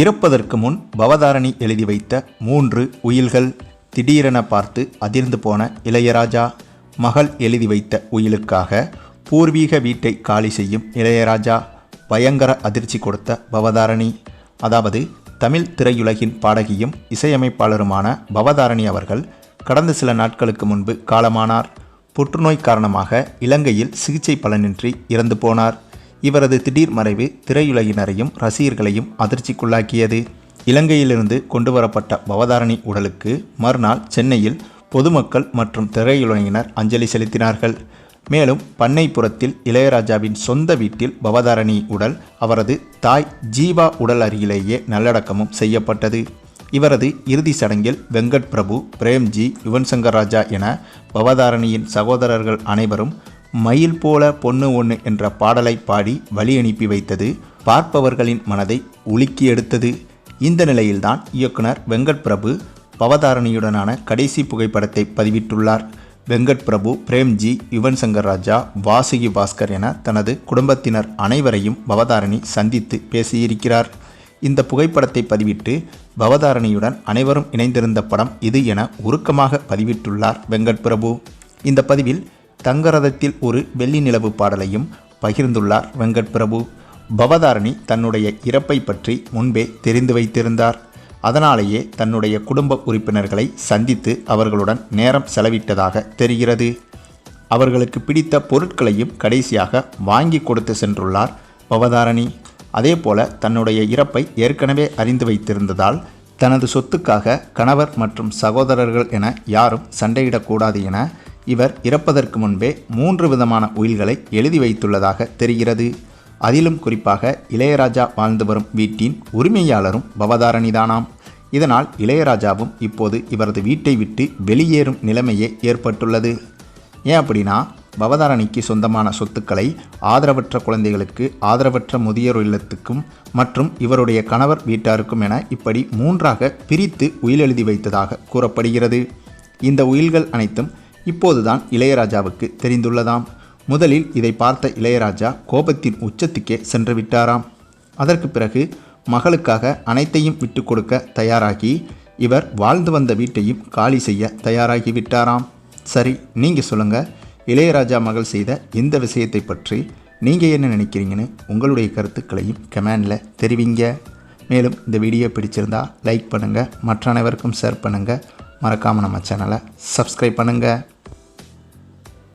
இறப்பதற்கு முன் பவதாரணி எழுதி வைத்த மூன்று உயில்கள் திடீரென பார்த்து அதிர்ந்து போன இளையராஜா மகள் எழுதி வைத்த உயிலுக்காக பூர்வீக வீட்டை காலி செய்யும் இளையராஜா பயங்கர அதிர்ச்சி கொடுத்த பவதாரணி. அதாவது தமிழ் திரையுலகின் பாடகியும் இசையமைப்பாளருமான பவதாரணி அவர்கள் கடந்த சில நாட்களுக்கு முன்பு காலமானார். புற்றுநோய் காரணமாக இலங்கையில் சிகிச்சை பலனின்றி இறந்து போனார். இவரது திடீர் மறைவு திரையுலகினரையும் ரசிகர்களையும் அதிர்ச்சிக்குள்ளாக்கியது. இலங்கையிலிருந்து கொண்டுவரப்பட்ட பவதாரணி உடலுக்கு மறுநாள் சென்னையில் பொதுமக்கள் மற்றும் திரையுலகினர் அஞ்சலி செலுத்தினார்கள். மேலும் பண்ணைப்புறத்தில் இளையராஜாவின் சொந்த வீட்டில் பவதாரணி உடல் அவரது தாய் ஜீவா உடல் அருகிலேயே நல்லடக்கமும் செய்யப்பட்டது. இவரது இறுதி சடங்கில் வெங்கட் பிரபு பிரேம்ஜி யுவன் சங்கர் ராஜா என பவதாரணியின் சகோதரர்கள் அனைவரும் மயில் போல பொண்ணு ஒன்று என்ற பாடலை பாடி வழி அனுப்பி வைத்தது பார்ப்பவர்களின் மனதை உலுக்கி எடுத்தது. இந்த நிலையில்தான் இயக்குனர் வெங்கட் பிரபு பவதாரணியுடனான கடைசி புகைப்படத்தை பதிவிட்டுள்ளார். வெங்கட் பிரபு பிரேம்ஜி யுவன் சங்கர் ராஜா வாசுகி பாஸ்கர் என தனது குடும்பத்தினர் அனைவரையும் பவதாரணி சந்தித்து பேசியிருக்கிறார். இந்த புகைப்படத்தை பதிவிட்டு பவதாரணியுடன் அனைவரும் இணைந்திருந்த படம் இது என உருக்கமாக பதிவிட்டுள்ளார் வெங்கட் பிரபு இந்த பதிவில் தங்கரதத்தில் ஒரு வெள்ளி நிலவு பாடலையும் பகிர்ந்துள்ளார் வெங்கட் பிரபு பவதாரணி தன்னுடைய இறப்பை பற்றி முன்பே தெரிந்து வைத்திருந்தார். அதனாலேயே தன்னுடைய குடும்ப உறுப்பினர்களை சந்தித்து அவர்களுடன் நேரம் செலவிட்டதாக தெரிகிறது. அவர்களுக்கு பிடித்த பொருட்களையும் கடைசியாக வாங்கி கொடுத்து சென்றுள்ளார் பவதாரணி. அதேபோல தன்னுடைய இறப்பை ஏற்கனவே அறிந்து வைத்திருந்ததால் தனது சொத்துக்காக கணவர் மற்றும் சகோதரர்கள் என யாரும் சண்டையிடக்கூடாது என இவர் இறப்பதற்கு முன்பே மூன்று விதமான உயில்களை எழுதி வைத்துள்ளதாக தெரிகிறது. அதிலும் குறிப்பாக இளையராஜா வாழ்ந்து வரும் வீட்டின் உரிமையாளரும் பவதாரணிதானாம். இதனால் இளையராஜாவும் இப்போது இவரது வீட்டை விட்டு வெளியேறும் நிலைமையே ஏற்பட்டுள்ளது. ஏன் அப்படின்னா பவதாரணிக்கு சொந்தமான சொத்துக்களை ஆதரவற்ற குழந்தைகளுக்கு ஆதரவற்ற முதியோர் இல்லத்துக்கும் மற்றும் இவருடைய கணவர் வீட்டாருக்கும் என இப்படி மூன்றாக பிரித்து உயிலெழுதி வைத்ததாக கூறப்படுகிறது. இந்த உயில்கள் அனைத்தும் இப்போதுதான் இளையராஜாவுக்கு தெரிந்துள்ளதாம். முதலில் இதை பார்த்த இளையராஜா கோபத்தின் உச்சத்துக்கே சென்று விட்டாராம். அதற்கு பிறகு மகளுக்காக அனைத்தையும் விட்டு கொடுக்க தயாராகி இவர் வாழ்ந்து வந்த வீட்டையும் காலி செய்ய தயாராகி விட்டாராம். சரி நீங்கள் சொல்லுங்கள் இளையராஜா மகள் செய்த இந்த விஷயத்தை பற்றி நீங்கள் என்ன நினைக்கிறீங்கன்னு உங்களுடைய கருத்துக்களையும் கமெண்டில் தெரிவிங்க. மேலும் இந்த வீடியோ பிடிச்சிருந்தா லைக் பண்ணுங்கள் மற்ற அனைவருக்கும் ஷேர் பண்ணுங்கள் மறக்காமல் நம்ம சேனலை சப்ஸ்கிரைப் பண்ணுங்கள்